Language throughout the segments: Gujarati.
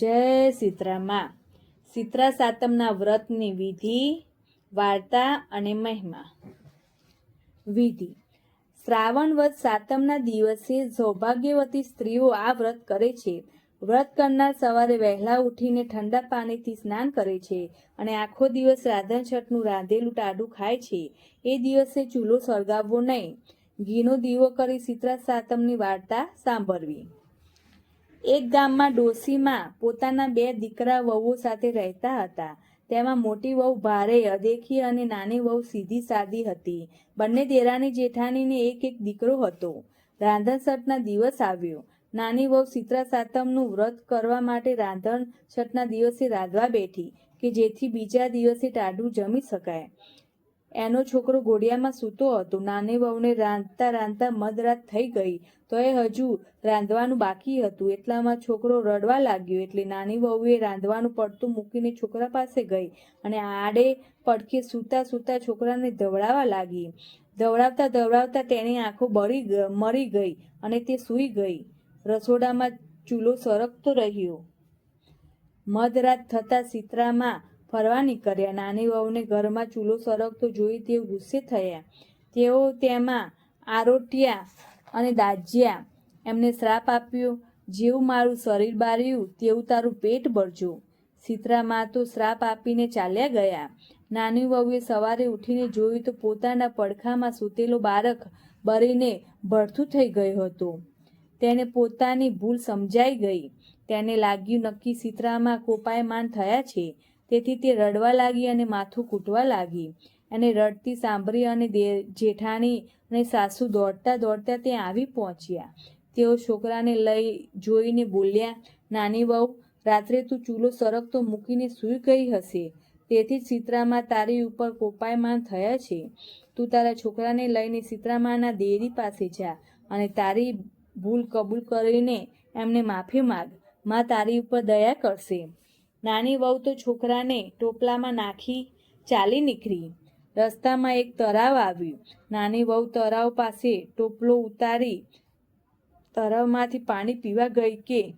જય સીતરામાં. સીતરા સાતમના વ્રતની વિધિ, વાર્તા અને મહિમા. વિધિ. શ્રાવણ વ્રત સાતમના દિવસે સૌભાગ્યવતી સ્ત્રીઓ આ વ્રત કરે છે. વ્રત કરનાર સવારે વહેલા ઉઠીને ઠંડા પાણીથી સ્નાન કરે છે અને આખો દિવસ રાંધણ છઠનું રાંધેલું ટાઢું ખાય છે. એ દિવસે ચૂલો સળગાવવો નહીં. ઘીનો દીવો કરી સીતરા સાતમની વાર્તા સાંભળવી. એક ગામમાં ડોસીમાં પોતાના બે દીકરા વહુઓ સાથે રહેતા હતા. તેમાં મોટી વહુ ભારે, અદેખી અને નાની વહુ સીધી સાદી હતી. બંને દેરાની જેઠાણીને એક એક દીકરો હતો. રાંધણ છઠના દિવસ આવ્યો. નાની વહુ સીતરા સાતમનું વ્રત કરવા માટે રાંધણ છઠના દિવસે રાંધવા બેઠી, કે જેથી બીજા દિવસે ટાઢું જમી શકાય. એનો છોકરો ઘોડિયામાં સૂતો હતો. નાની વહુને રાંધતા રાંધતા મધરાત થઈ ગઈ. તો એ હજુ રાંધવાનું બાકી હતું. એટલામાં છોકરો રડવા લાગ્યો. એટલે નાની વહુએ રાંધવાનું પડતું મૂકીને છોકરા પાસે ગઈ અને આડે પડખે સૂતા સૂતા છોકરાને ધવડાવવા લાગી. ધવડાવતા ધવડાવતા તેની આંખો બળી મરી ગઈ અને તે સૂઈ ગઈ. રસોડામાં ચૂલો સરકતો રહ્યો. મધરાત થતાં સીતરામાં ફરવા નીકળ્યા. નાની વહુને ઘરમાં ચૂલો સરગતો જોઈ તેઓ ગુસ્સે થયા. તેઓ તેમાં આરોટ્યા અને દાજ્યા. એમને શ્રાપ આપ્યો, જેવું મારું શરીર બાર્યું, તેવું તારું પેટ ભરજો. સીતરામાં તો શ્રાપ આપીને ચાલ્યા ગયા. નાની વહુએ સવારે ઉઠીને જોયું તો પોતાના પડખામાં સૂતેલો બાળક બરીને ભડથું થઈ ગયો હતો. તેને પોતાની ભૂલ સમજાઈ ગઈ. તેને લાગ્યું નક્કી સીતરામાં કોપાયમાન થયા છે. તેથી તે રડવા લાગી અને માથું કૂટવા લાગી અને રડતી સાંભળી અને જેઠાણી અને સાસુ દોડતા દોડતા ત્યાં આવી પહોંચ્યા. તેઓ છોકરાને લઈ જોઈને બોલ્યા, નાની વહુ, રાત્રે તું ચૂલો સરકતો મૂકીને સૂઈ ગઈ હશે. તેથી જ સીતરામાં તારી ઉપર કોપાયમાન થયા છે. તું તારા છોકરાને લઈને સીતરામાના દેરી પાસે જા અને તારી ભૂલ કબૂલ કરીને એમને માફી માગ. માં તારી ઉપર દયા કરશે. નાની વહુ તો છોકરાને ટોપલામાં નાખી ચાલી નીકળી. રસ્તામાં એક તળાવ આવ્યું. નાની વહુ તળાવ પાસે ટોપલો ઉતારી તળાવમાંથી પાણી પીવા ગઈ કે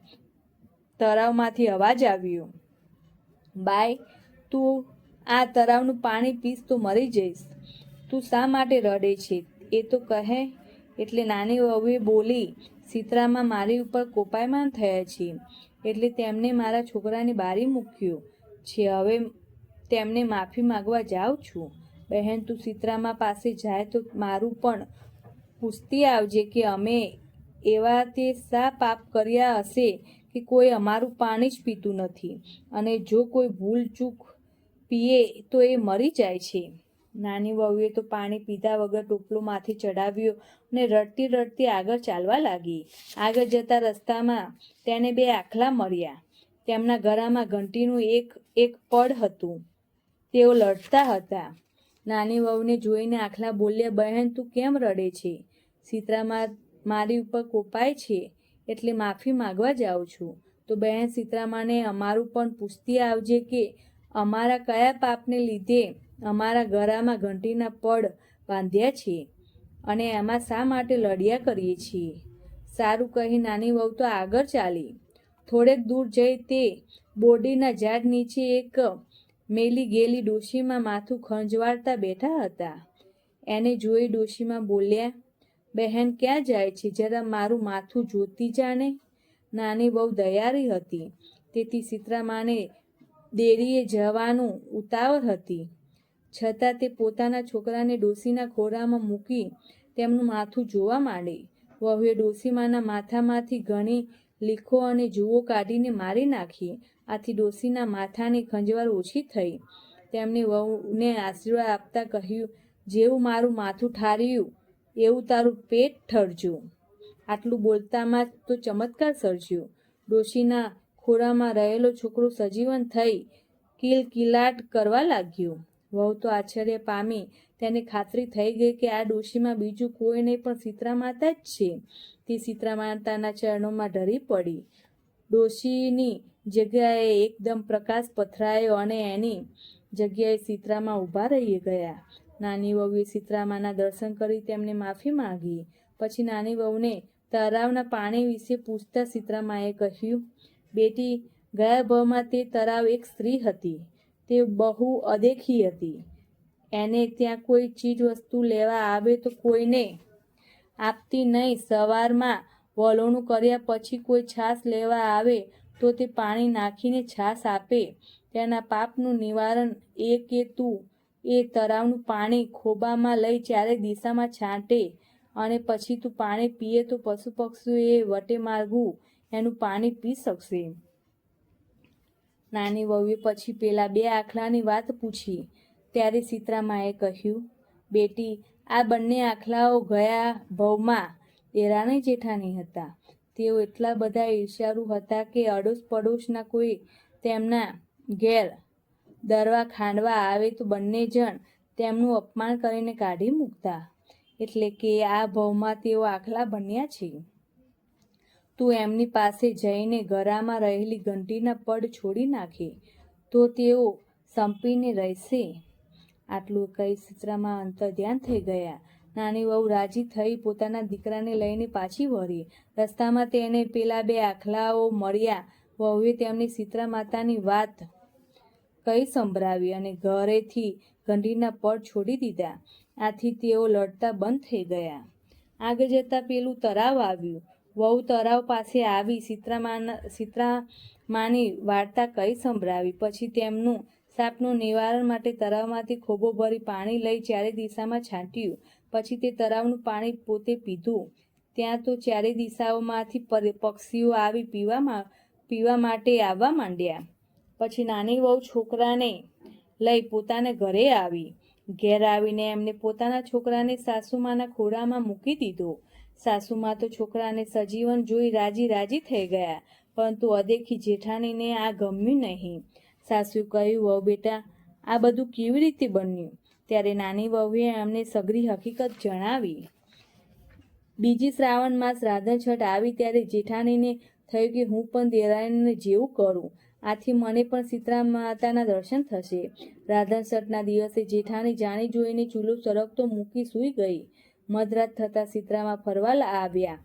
તળાવમાંથી અવાજ આવ્યો બાય તું આ તળાવનું પાણી પીશ તો મરી જઈશ. તું શા માટે રડે છે? એ તો કહે. એટલે નાની વહુએ બોલી, સીતરામાં મારી ઉપર કોપાયમાન થયા છે. એટલે તેમને મારા છોકરાને બારી મૂક્યો. છે, હવે તેમને માફી માગવા જાઉં છું. બહેન, તું સીતરામા પાસે જાય તો મારું પણ પૂછતી આવજે કે અમે એવા તે શા પાપ કર્યા હશે કે કોઈ અમારું પાણી જ પીતું નથી. અને જો કોઈ ભૂલ ચૂક પીએ તો એ મરી જાય છે. નાની વહુએ તો પાણી પીધા વગર ટોપલો માથે ચડાવ્યો ને રડતી રડતી આગળ ચાલવા લાગી. આગળ જતા રસ્તામાં તેને બે આખલા મળ્યા. તેમના ગરામાં ઘંટીનું એક એક પડ હતું. તેઓ લડતા હતા. નાની વહુને જોઈને આખલા બોલ્યા, બહેન, તું કેમ રડે છે? સીતરામાં મારી ઉપર કોપાય છે? એટલે માફી માગવા જાઉં છું. તો બહેન સીતરામાને અમારું પણ પૂછતી આવજે કે અમારા કયા પાપને લીધે અમારા ગળામાં ઘંટીના પડ બાંધ્યા છે અને એમાં શા માટે લડ્યા કરીએ છીએ? સારું કહી નાની વહુ તો આગળ ચાલી. થોડેક દૂર જઈ તે બોડીના ઝાડ નીચે એક મેલી ગેલી ડોશીમાં માથું ખંજવાળતા બેઠા હતા. એને જોઈ ડોશીમાં બોલ્યા, બહેન, ક્યાં જાય છે? જરા મારું માથું જોતી જાણે. નાની બહુ દયારી હતી. તેથી સીતરામાને દેરીએ જવાનું ઉતાવળ હતી. છતાં તે પોતાના છોકરાને ડોસીના ખોરામાં મૂકી તેમનું માથું જોવા માંડી. વહુએ ડોસીમાના માથામાંથી ઘણી લીખો અને જુઓ કાઢીને મારી નાખી. આથી ડોસીના માથાની ખંજવાળ ઓછી થઈ. તેમણે વહુને આશીર્વાદ આપતા કહ્યું, જેવું મારું માથું ઠાર્યું, એવું તારું પેટ ઠરજો આટલું બોલતામાં તો ચમત્કાર સર્જ્યો. ડોશીના ખોરામાં રહેલો છોકરો સજીવન થઈ કિલકિલાટ કરવા લાગ્યો. વહુ તો આશ્ચર્ય પામી. તેને ખાતરી થઈ ગઈ કે આ ડોશીમાં બીજું કોઈ નહીં, પણ સીતરા માતા જ છે. તે સીતરા માતાના ચરણોમાં ઢળી પડી. ડોશીની જગ્યાએ એકદમ પ્રકાશ પથરાયો અને એની જગ્યાએ સીતરામાં ઊભા રહી ગયા. નાની વહુએ સીતરામાના દર્શન કરી તેમને માફી માંગી. પછી નાની વહુને તળાવના પાણી વિશે પૂછતા સીતરામાએ કહ્યું, બેટી ગયા ભાવમાં તે તરાવ એક સ્ત્રી હતી. તે બહુ અદેખી હતી. એને ત્યાં કોઈ ચીજ વસ્તુ લેવા આવે તો કોઈને આપતી નહીં. સવારમાં વલોણું કર્યા પછી કોઈ છાશ લેવા આવે તો તે પાણી નાખીને છાશ આપે. તેના પાપનું નિવારણ એ કે તું એ તરાવનું પાણી ખોબામાં લઈ ચારે દિશામાં છાંટે અને પછી તું પાણી પીએ તો પશુ પક્ષીઓ એ વટે માર્ગું એનું પાણી પી શકશે. નાની વહુએ પછી પેલા બે આખલાની વાત પૂછી. ત્યારે સીતરામાએ કહ્યું, બેટી, આ બંને આખલાઓ ગયા ભવમાં દેરાણી જેઠાણી હતા. તેઓ એટલા બધા ઈર્ષ્યારુ હતા કે અડોશ પડોશના કોઈ તેમના ઘેર દરવા ખાંડવા આવે તો બંને જણ તેમનું અપમાન કરીને કાઢી મૂકતા. એટલે કે આ ભવમાં તેઓ આખલા બન્યા છે. તું એમની પાસે જઈને ગરામાં રહેલી ઘંટીના પડ છોડી નાખે, તો તેઓ સંપીને રહેશે. આટલું કહી સિત્રામાં અંતર ધ્યાન થઈ ગયા. નાની વહુ રાજી થઈ પોતાના દીકરાને લઈને પાછી વળી. રસ્તામાં તેને પેલા બે આખલાઓ મળ્યા. વહુએ તેમની સીતરા માતાની વાત કઈ સંભળાવી અને ઘરેથી ઘંટીના પડ છોડી દીધા. આથી તેઓ લડતા બંધ થઈ ગયા. આગળ જતાં પેલું તરાવ આવ્યું. વહુ તરાવ પાસે આવી સીતરામાના સીતરામાની વાર્તા કઈ સંભળાવી. પછી તેમનું સાપનું નિવારણ માટે તરાવમાંથી ખોબો ભરી પાણી લઈ ચારે દિશામાં છાંટ્યું. પછી તે તરાવનું પાણી પોતે પીધું. ત્યાં તો ચારે દિશાઓમાંથી પક્ષીઓ આવી પીવામાં, પીવા માટે આવવા માંડ્યા. પછી નાની વહુ છોકરાને લઈ પોતાને ઘરે આવી. ઘેર આવીને એમને પોતાના છોકરાને સાસુમાના ખોળામાં મૂકી દીધો. સાસુમાં તો છોકરાને સજીવન જોઈ રાજી રાજી થઈ ગયા, પરંતુ અદેખી જેઠાણીને આ ગમ્યું નહીં. સાસુ કહ્યું, વહુ બેટા, આ બધું કેવી રીતે બન્યું? ત્યારે નાની વહુએ એમને સગરી હકીકત જણાવી. બીજી શ્રાવણ માસ રાધન છઠ આવી ત્યારે જેઠાણીને થયું કે હું પણ દેરાણીને જેવું કરું. આથી મને પણ સીતરા માતાના દર્શન થશે. રાધન છઠના દિવસે જેઠાણી જાણી જોઈને ચૂલો સરકતો મૂકી સૂઈ ગઈ. મધરાત થતાં સિત્રામાં ફરવા આવ્યા.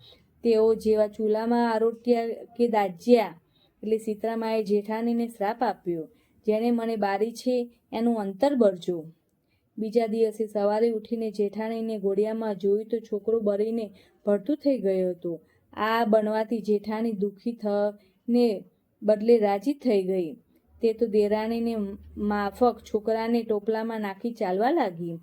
તેઓ જેવા ચૂલામાં આરોટ્યા કે દાજ્યા, એટલે સીતરામાએ જેઠાણીને શ્રાપ આપ્યો, જેણે મને બારી છે, એનું અંતર બરજો. બીજા દિવસે સવારે ઉઠીને જેઠાણીને ઘોડિયામાં જોયું તો છોકરો બળીને ભરતું થઈ ગયો હતો. આ બનવાથી જેઠાણી દુઃખી થને બદલે રાજી થઈ ગઈ. તે તો દેરાણીને માફક છોકરાને ટોપલામાં નાખી ચાલવા લાગી.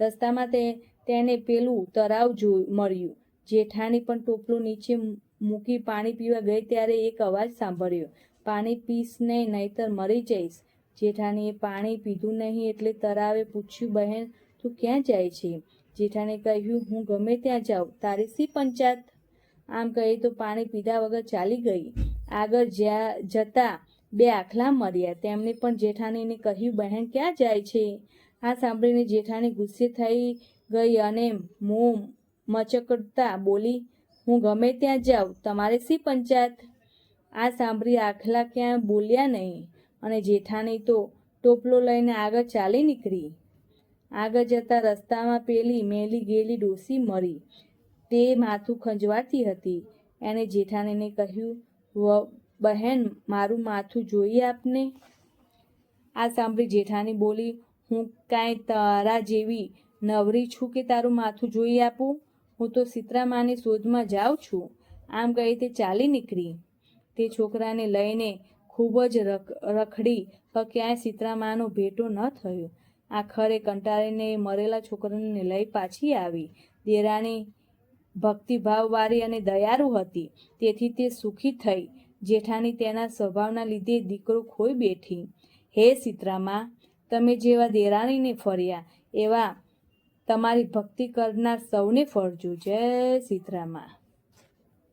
રસ્તામાં તે તેને પેલું તરાવ જો મળ્યું. જેઠાણી પણ ટોપલું નીચે મૂકી પાણી પીવા ગઈ ત્યારે એક અવાજ સાંભળ્યો. પાણી પીશ નહીં નહીતર મરી જઈશ. જેઠાણીએ પાણી પીધું નહીં એટલે તરાવે પૂછ્યું, બહેન, તું ક્યાં જાય છે? જેઠાણીએ કહ્યું, હું ગમે ત્યાં જાઉં. તારી સી પંચાયત? આમ કહી તો પાણી પીધા વગર ચાલી ગઈ. આગળ જ્યાં, જતા બે આખલા મર્યા. તેમણે પણ જેઠાણીને કહ્યું, બહેન, ક્યાં જાય છે? આ સાંભળીને જેઠાણી ગુસ્સે થઈ ગઈ અને મોં મચકડતા બોલી, હું ગમે ત્યાં જાઉં, તમારે શી પંચાયત? આ સાંભળી આખલા ક્યાં બોલ્યા નહીં અને જેઠાણી તો ટોપલો લઈને આગળ ચાલી નીકળી. આગળ જતા રસ્તામાં પેલી મેલી ગયેલી ડોસી મરી. તે માથું ખંજવાળતી હતી. એણે જેઠાણીને કહ્યું, "વ- બહેન, મારું માથું જોઈએ આપને? આ સાંભળી જેઠાણી બોલી હું કાંઈ તારા જેવી નવરી છું કે તારું માથું જોઈ આપું? હું તો સીતરામાની શોધમાં જાઉં છું. આમ કહી તે ચાલી નીકળી? તે છોકરાને લઈને ખૂબ જ રખ, રખડી પણ ક્યાંય સીતરામાનો ભેટો ન થયો. આખરે કંટાળીને મરેલા છોકરાને લઈ પાછી આવી. દેરાણી ભક્તિભાવવાળી અને દયાળુ હતી. તેથી તે સુખી થઈ. જેઠાણી તેના સ્વભાવના લીધે દીકરો ખોઈ બેઠી. હે સીતરામાં તમે જેવા દેરાણીને ફર્યા એવા તમારી ભક્તિ કરનાર સૌને ફરજો. જય સીતરામાં.